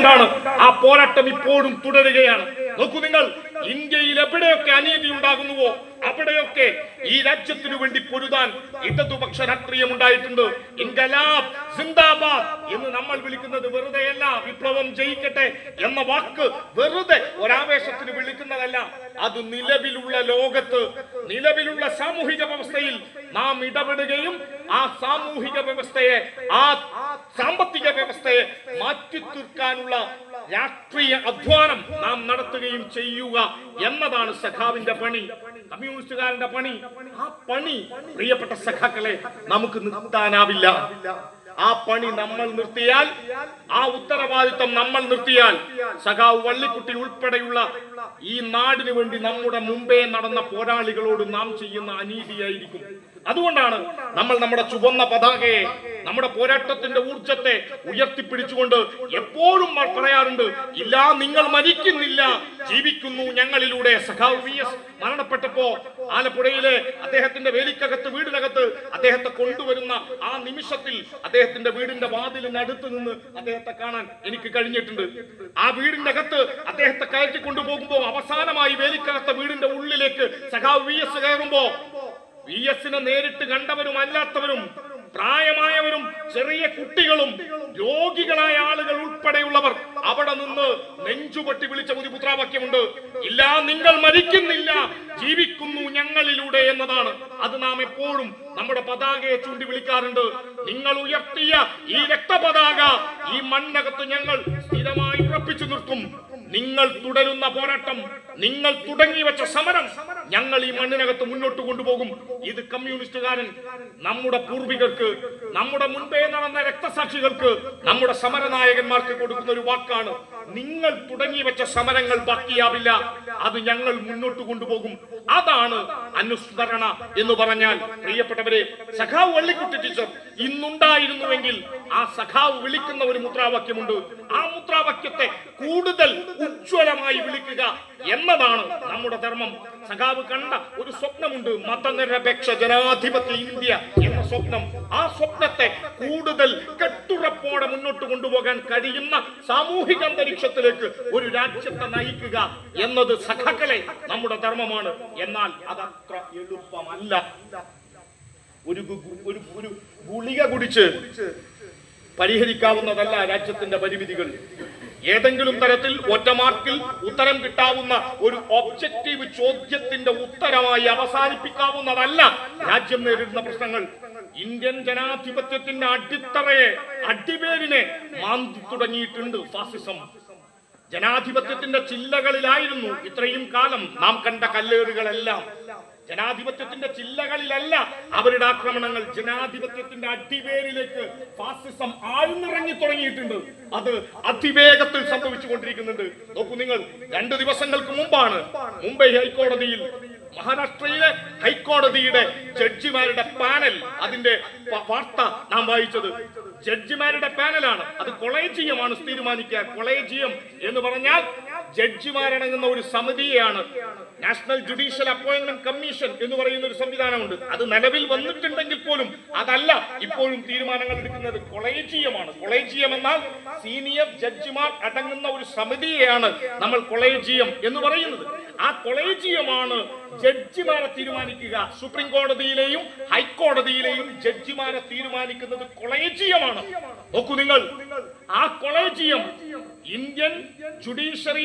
കൊണ്ടാണ് ആ പോരാട്ടം ഇപ്പോഴും തുടരുകയാണ്. നോക്കൂ നിങ്ങൾ ഇന്ത്യയിൽ എവിടെയൊക്കെ അനീതി ഉണ്ടാകുന്നുവോ അവിടെയൊക്കെ ഈ രാജ്യത്തിനു വേണ്ടി പൊരുതാൻ ഇടതുപക്ഷ രാഷ്ട്രീയം ഉണ്ടായിട്ടുണ്ട്. ഇൻകലാബ് സിന്ദാബാദ് എന്ന് നമ്മൾ വിളിക്കുന്നത് വെറുതെയല്ല വിപ്ലവം ജയിക്കട്ടെ എന്ന വാക്ക് വെറുതെ ഒരാവേശത്തിന് വിളിക്കുന്നതല്ല. അത് നിലവിലുള്ള ലോകത്ത് നിലവിലുള്ള സാമൂഹിക വ്യവസ്ഥയിൽ നാം ഇടപെടുകയും ആ സാമൂഹിക വ്യവസ്ഥയെ ആ സാമ്പത്തിക വ്യവസ്ഥയെ മാറ്റി തീർക്കാനുള്ള രാഷ്ട്രീയ അധ്വാനം നാം നടത്തുകയും ചെയ്യുക എന്നതാണ് സഖാവിന്റെ പണി. കമ്മ്യൂണിസ്റ്റുകാരന്റെ പണി. ആ പണി പ്രിയപ്പെട്ട സഖാക്കളെ നമുക്ക് നിർത്താനാവില്ല. ആ പണി നമ്മൾ നിർത്തിയാൽ ആ ഉത്തരവാദിത്വം നമ്മൾ നിർത്തിയാൽ സഖാവ് വള്ളിക്കുട്ടി ഉൾപ്പെടെയുള്ള ഈ നാടിനു വേണ്ടി നമ്മുടെ മുമ്പേ നടന്ന പോരാളികളോട് നാം ചെയ്യുന്ന അനീതിയായിരിക്കും. അതുകൊണ്ടാണ് നമ്മൾ നമ്മുടെ ചുവന്ന പതാകയെ നമ്മുടെ പോരാട്ടത്തിന്റെ ഊർജത്തെ ഉയർത്തിപ്പിടിച്ചുകൊണ്ട് എപ്പോഴും പറയാറുണ്ട് ഇല്ല നിങ്ങൾ മരിക്കുന്നില്ല ജീവിക്കുന്നു ഞങ്ങളിലൂടെ. സഖാവ് വി എസ് മരണപ്പെട്ടപ്പോ ആലപ്പുഴയിലെ അദ്ദേഹത്തിന്റെ വേലിക്കകത്ത് വീടിനകത്ത് അദ്ദേഹത്തെ കൊണ്ടുവരുന്ന ആ നിമിഷത്തിൽ അദ്ദേഹത്തിന്റെ വീടിന്റെ വാതിലിനടുത്ത് നിന്ന് അദ്ദേഹത്തെ കാണാൻ എനിക്ക് കഴിഞ്ഞിട്ടുണ്ട്. ആ വീടിന്റെ അകത്ത് അദ്ദേഹത്തെ കയറ്റി കൊണ്ടുപോകുമ്പോൾ അവസാനമായി വേലിക്കകത്ത് വീടിന്റെ ഉള്ളിലേക്ക് സഖാവ് വി എസ് കയറുമ്പോ വി എസിനെ നേരിട്ട് കണ്ടവരും അല്ലാത്തവരും പ്രായമായവരും ചെറിയ കുട്ടികളും രോഗികളായ ആളുകൾ ഉൾപ്പെടെയുള്ളവർ അവിടെ നിന്ന് നെഞ്ചുപൊട്ടി വിളിച്ച ഒരു പുത്രാവാക്യമുണ്ട് ഇല്ല നിങ്ങൾ മരിക്കുന്നില്ല ജീവിക്കുന്നു ഞങ്ങളിലൂടെ എന്നതാണ്. അത് നാം എപ്പോഴും നമ്മുടെ പതാകയെ ചൂണ്ടി വിളിക്കാറുണ്ട്. നിങ്ങൾ ഉയർത്തിയ ഈ രക്തപതാക ഈ മണ്ണകത്ത് ഞങ്ങൾ സ്ഥിരമായി ഉറപ്പിച്ചു നിർത്തും. നിങ്ങൾ തുടരുന്ന പോരാട്ടം നിങ്ങൾ തുടങ്ങി വെച്ച സമരം ഞങ്ങൾ ഈ മണ്ണിനകത്ത് മുന്നോട്ട് കൊണ്ടുപോകും. ഇത് കമ്മ്യൂണിസ്റ്റുകാരൻ നമ്മുടെ പൂർവികർക്ക് നമ്മുടെ മുൻപേ നടന്ന രക്തസാക്ഷികൾക്ക് നമ്മുടെ സമരനായകന്മാർക്ക് കൊടുക്കുന്ന ഒരു വാക്കാണ്. നിങ്ങൾ തുടങ്ങി വെച്ച സമരങ്ങൾ ബാക്കിയാവില്ല. അത് ഞങ്ങൾ മുന്നോട്ട് കൊണ്ടുപോകും. അതാണ് അനുസ്മരണ എന്ന് പറഞ്ഞാൽ പ്രിയപ്പെട്ടവരെ സഖാവ് വള്ളിക്കുട്ടി ടീച്ചർ ഇന്നുണ്ടായിരുന്നുവെങ്കിൽ ആ സഖാവ് വിളിക്കുന്ന ഒരു മുദ്രാവാക്യമുണ്ട്. ആ മുദ്രാവാക്യത്തെ കൂടുതൽ ഉജ്ജ്വലമായി വിളിക്കുക എന്നതാണ് നമ്മുടെ ധർമ്മം. സഖാവ് കണ്ട ഒരു സ്വപ്നമുണ്ട്. മതനിരപേക്ഷ ജനാധിപത്യ ഇന്ത്യ എന്ന സ്വപ്നം. ആ സ്വപ്നത്തെ കൂടുതൽ കെട്ടുറപ്പോടെ മുന്നോട്ട് കൊണ്ടുപോകാൻ കഴിയുന്ന സാമൂഹിക അന്തരീക്ഷത്തിലേക്ക് ഒരു രാജ്യത്തെ നയിക്കുക എന്നത് സഖാക്കളെ നമ്മുടെ ധർമ്മമാണ്. എന്നാൽ അതത്ര എളുപ്പമല്ല. ഒരു ഒരു ഒരു ഗുളിക കുടിച്ച് പരിഹരിക്കാവുന്നതല്ല രാജ്യത്തിന്റെ പരിമിതികൾ. ഏതെങ്കിലും തരത്തിൽ ഒറ്റ മാർക്കിൽ ഉത്തരം കിട്ടാവുന്ന ഒരു ഒബ്ജക്റ്റീവ് ചോദ്യത്തിന്റെ ഉത്തരമായി അവസാനിപ്പിക്കാവുന്നതല്ല രാജ്യം നേരിടുന്ന പ്രശ്നങ്ങൾ. ഇന്ത്യൻ ജനാധിപത്യത്തിന്റെ അടിത്തറയെ അടിവേരിനെ മാന്തി തുടങ്ങിയിട്ടുണ്ട് ഫാസിസം. ജനാധിപത്യത്തിന്റെ ചില്ലകളിലായിരുന്നു ഇത്രയും കാലം നാം കണ്ട കല്ലേറുകളെല്ലാം. ജനാധിപത്യത്തിന്റെ ചില്ലകളിലല്ല അവരുടെ ആക്രമണങ്ങൾ. ജനാധിപത്യത്തിന്റെ അടിവേരിലേക്ക് ഫാസിസം ആഴ്ന്നിറങ്ങി തുടങ്ങിയിട്ടുണ്ട്. അത് അതിവേഗത്തിൽ സംഭവിച്ചു കൊണ്ടിരിക്കുന്നുണ്ട് നോക്കൂ നിങ്ങൾ രണ്ട് ദിവസങ്ങൾക്ക് മുമ്പാണ് മുംബൈ ഹൈക്കോടതിയിൽ മഹാരാഷ്ട്രയിലെ ഹൈക്കോടതിയുടെ ജഡ്ജിമാരുടെ പാനൽ അതിന്റെ വാർത്ത നാം വായിച്ചത്. ജഡ്ജിമാരുടെ പാനലാണ്. അത് കൊളേജിയമാണ് തീരുമാനിക്കുക. കൊളേജിയം എന്ന് പറഞ്ഞാൽ ജഡ്ജിമാരടങ്ങുന്ന ഒരു സമിതിയാണ് നാഷണൽ ജുഡീഷ്യൽ അപ്പോയിന്റ്മെന്റ് കമ്മീഷൻ എന്ന് പറയുന്ന ഒരു സംവിധാനമുണ്ട്. അത് നിലവിൽ വന്നിട്ടുണ്ടെങ്കിൽ പോലും അതല്ല ഇപ്പോഴും തീരുമാനങ്ങൾ എടുക്കുന്നത്. കൊളേജിയമാണ്. കൊളേജിയം എന്നാൽ സീനിയർ ജഡ്ജിമാർ അടങ്ങുന്ന ഒരു സമിതിയെയാണ് നമ്മൾ കൊളേജിയം എന്ന് പറയുന്നത്. ആ കൊളേജിയമാണ് ജഡ്ജിമാരെ തീരുമാനിക്കുക. സുപ്രീം കോടതിയിലെയും ഹൈക്കോടതിയിലെയും ജഡ്ജിമാരെ തീരുമാനിക്കുന്നത് കൊളേജിയമാണ്. നോക്കൂ നിങ്ങൾ. ആ കൊളേജിയം ഇന്ത്യൻ ജുഡീഷ്യറി